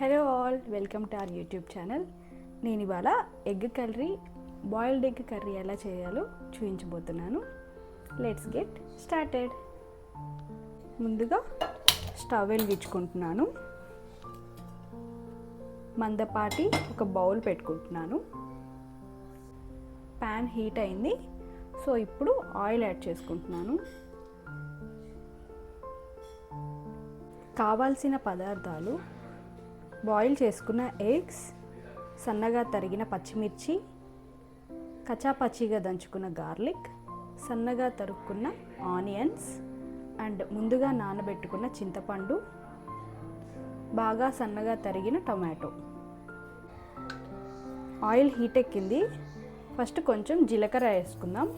Hello all welcome to our YouTube channel. నేను ఇవాళ egg curry boiled egg curry ఎలా చేయాలో చూపించబోతున్నాను. లెట్స్ గెట్ స్టార్టెడ్ ముందుగా స్టవ్ వెలిగించుకుంటున్నాను. మందపాటి ఒక బౌల్ పెట్టుకుంటున్నాను. ప్యాన్ హీట్ అయింది. సో ఇప్పుడు ఆయిల్ యాడ్ చేసుకుంటున్నాను. కావాల్సిన పదార్థాలు బాయిల్ చేసుకున్న ఎగ్స్ సన్నగా తరిగిన పచ్చిమిర్చి కచాపచ్చిగా దంచుకున్న గార్లిక్ సన్నగా తరుక్కున్న ఆనియన్స్ అండ్ ముందుగా నానబెట్టుకున్న చింతపండు బాగా సన్నగా తరిగిన టొమాటో. ఆయిల్ హీట్ ఎక్కింది. ఫస్ట్ కొంచెం జీలకర్ర వేసుకుందాం.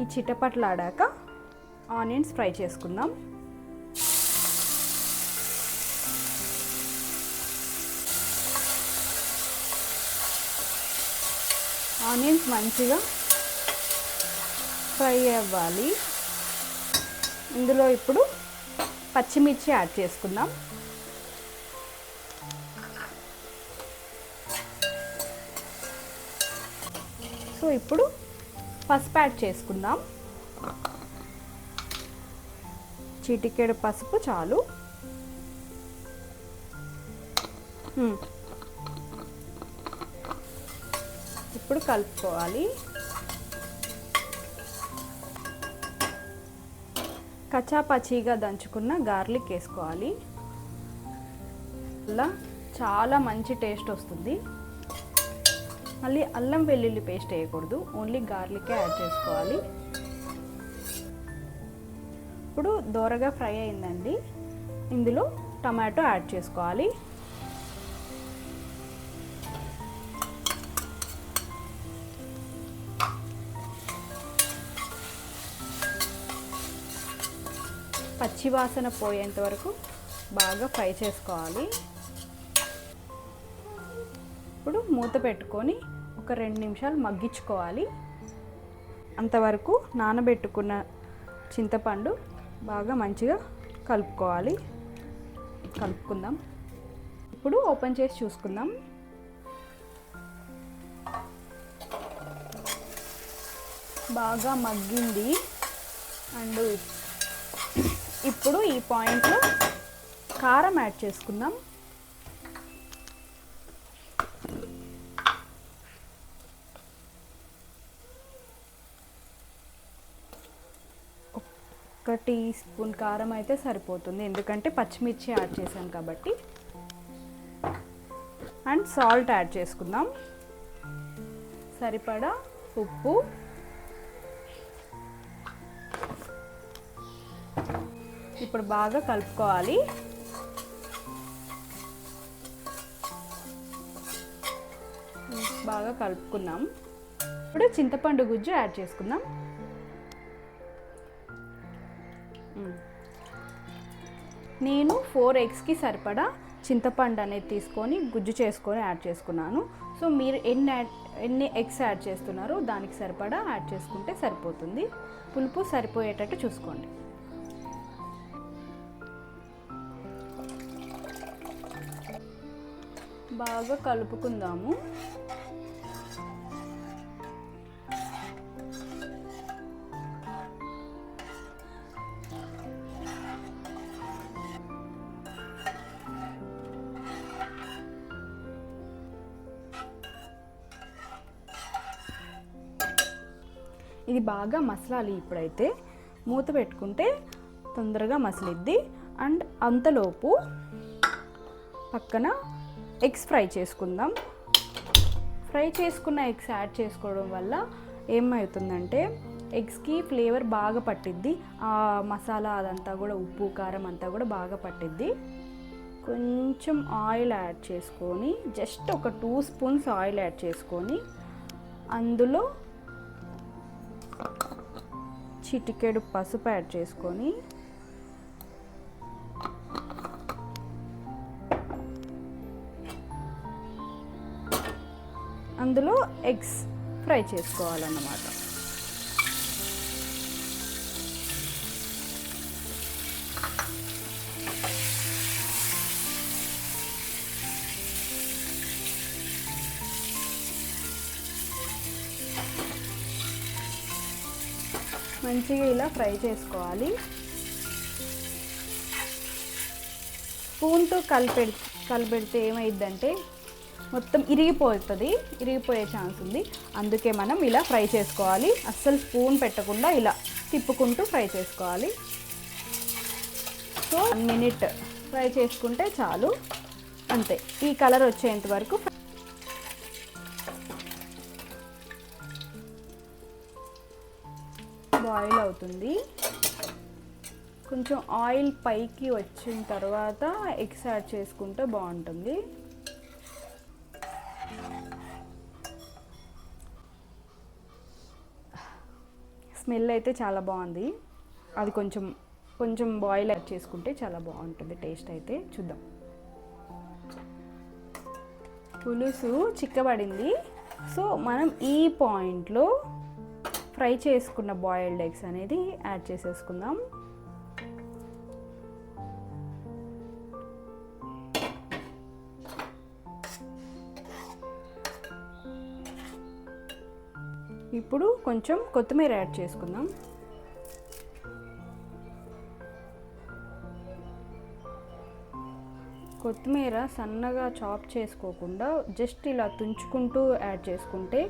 ఈ చిటపట్లాడాక ఆనియన్స్ ఫ్రై చేసుకుందాం. ఆనియన్స్ మంచిగా ఫ్రై అవ్వాలి. ఇందులో ఇప్పుడు పచ్చిమిర్చి యాడ్ చేసుకుందాం. సో ఇప్పుడు పసుపు యాడ్ చేసుకుందాం. చిటికెడు పసుపు చాలు. ఇప్పుడు కలుపుకోవాలి. కచాపచీగా దంచుకున్న గార్లిక్ వేసుకోవాలి. అలా చాలా మంచి టేస్ట్ వస్తుంది. మళ్ళీ అల్లం వెల్లుల్లి పేస్ట్ వేయకూడదు. ఓన్లీ గార్లికే యాడ్ చేసుకోవాలి. ఇప్పుడు దోరగా ఫ్రై అయిందండి. ఇందులో టమాటో యాడ్ చేసుకోవాలి. పచ్చి వాసన పోయేంత వరకు బాగా ఫ్రై చేసుకోవాలి. ఇప్పుడు మూత పెట్టుకొని ఒక రెండు నిమిషాలు మగ్గించుకోవాలి. అంతవరకు నానబెట్టుకున్న చింతపండు బాగా మంచిగా కలుపుకోవాలి. కలుపుకుందాం. ఇప్పుడు ఓపెన్ చేసి చూసుకుందాం. బాగా మగ్గింది. అండ్ ఇప్పుడు ఈ పాయింట్లో కారం యాడ్ చేసుకుందాం. ఒక టీ స్పూన్ కారం అయితే సరిపోతుంది. ఎందుకంటే పచ్చిమిర్చి యాడ్ చేశాను కాబట్టి. అండ్ సాల్ట్ యాడ్ చేసుకుందాం. సరిపడా ఉప్పు. ఇప్పుడు బాగా కలుపుకోవాలి. బాగా కలుపుకున్నాం ఇప్పుడు చింతపండు గుజ్జు యాడ్ చేసుకుందాం. నేను ఫోర్ ఎగ్స్కి సరిపడా చింతపండు అనేది తీసుకొని గుజ్జు చేసుకొని యాడ్ చేసుకున్నాను. సో మీరు ఎన్ని యాడ్ ఎన్ని ఎగ్స్ యాడ్ చేస్తున్నారో దానికి సరిపడా యాడ్ చేసుకుంటే సరిపోతుంది. పులుపు సరిపోయేటట్టు చూసుకోండి. బాగా కలుపుకుందాము. ఇది బాగా మసలాలి ఇప్పుడైతే. మూత పెట్టుకుంటే తొందరగా మసలిద్ది. అండ్ అంతలోపు పక్కన ఎగ్స్ ఫ్రై చేసుకుందాం. ఫ్రై చేసుకున్న ఎగ్స్ యాడ్ చేసుకోవడం వల్ల ఏమవుతుందంటే ఎగ్స్కి ఫ్లేవర్ బాగా పట్టిద్ది. ఆ మసాలా అదంతా కూడా ఉప్పు కారం అంతా కూడా బాగా పట్టిద్ది. కొంచెం ఆయిల్ యాడ్ చేసుకొని జస్ట్ ఒక టూ స్పూన్స్ ఆయిల్ యాడ్ చేసుకొని అందులో చిటికెడు పసుపు యాడ్ చేసుకొని అందులో ఎగ్స్ ఫ్రై చేసుకోవాలన్నమాట. మంచిగా ఇలా ఫ్రై చేసుకోవాలి. స్పూన్తో కలిపెడి కలిపెడితే ఏమైందంటే మొత్తం ఇరిగిపోతుంది ఇరిగిపోయే ఛాన్స్ ఉంది. అందుకే మనం ఇలా ఫ్రై చేసుకోవాలి. అస్సలు స్పూన్ పెట్టకుండా ఇలా తిప్పుకుంటూ ఫ్రై చేసుకోవాలి. సో వన్ మినిట్ ఫ్రై చేసుకుంటే చాలు. అంతే. ఈ కలర్ వచ్చేంత వరకు బాయిల్ అవుతుంది. కొంచెం ఆయిల్ పైకి వచ్చిన తర్వాత ఎగ్స్ యాడ్ చేసుకుంటే బాగుంటుంది. స్మెల్ అయితే చాలా బాగుంది. అది కొంచెం కొంచెం బాయిల్ యాడ్ చేసుకుంటే చాలా బాగుంటుంది టేస్ట్ అయితే. చూద్దాం. పులుసు చిక్కబడింది. సో మనం ఈ పాయింట్లో ఫ్రై చేసుకున్న బాయిల్డ్ ఎగ్స్ అనేది యాడ్ చేసేసుకుందాం. ఇప్పుడు కొంచెం కొత్తిమీర యాడ్ చేసుకుందాం. కొత్తిమీర సన్నగా చాప్ చేసుకోకుండా జస్ట్ ఇలా తుంచుకుంటూ యాడ్ చేసుకుంటే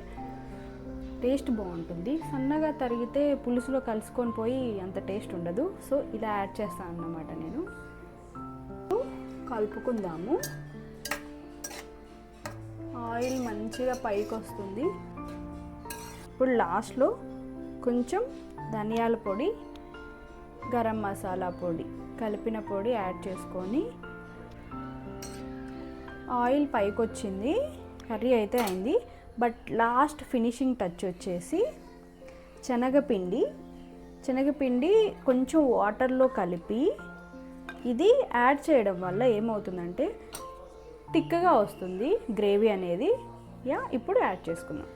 టేస్ట్ బాగుంటుంది. సన్నగా తరిగితే పులుసులో కలుసుకొని పోయి అంత టేస్ట్ ఉండదు. సో ఇలా యాడ్ చేస్తాను అన్నమాట నేను. కలుపుకుందాము. ఆయిల్ మంచిగా పైకి వస్తుంది ఇప్పుడు లాస్ట్లో కొంచెం ధనియాల పొడి గరం మసాలా పొడి కలిపిన పొడి యాడ్ చేసుకొని ఆయిల్ పైకి వచ్చింది కర్రీ అయితే అయింది. బట్ లాస్ట్ ఫినిషింగ్ టచ్ వచ్చేసి శనగపిండి. శనగపిండి కొంచెం వాటర్లో కలిపి ఇది యాడ్ చేయడం వల్ల ఏమవుతుందంటే టిక్కగా వస్తుంది గ్రేవీ అనేది. యా ఇప్పుడు యాడ్ చేసుకుందాం.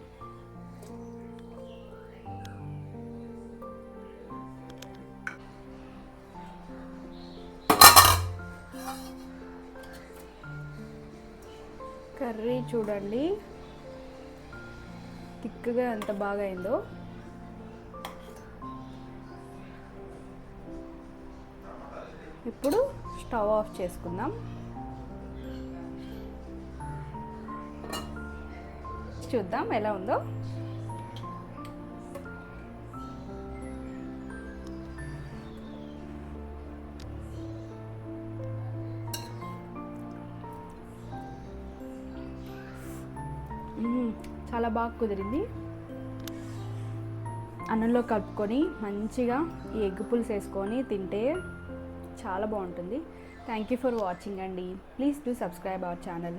కర్రీ చూడండి. థిక్గా ఎంత బాగా అయిందో ఇప్పుడు స్టవ్ ఆఫ్ చేసుకుందాం. చూద్దాం ఎలా ఉందో. చాలా బాగా కుదిరింది. అన్నంలో కలుపుకొని మంచిగా ఈ ఎగ్ పులుసు వేసుకొని తింటే చాలా బాగుంటుంది. థ్యాంక్ యూ ఫర్ వాచింగ్ అండి. Please do subscribe our channel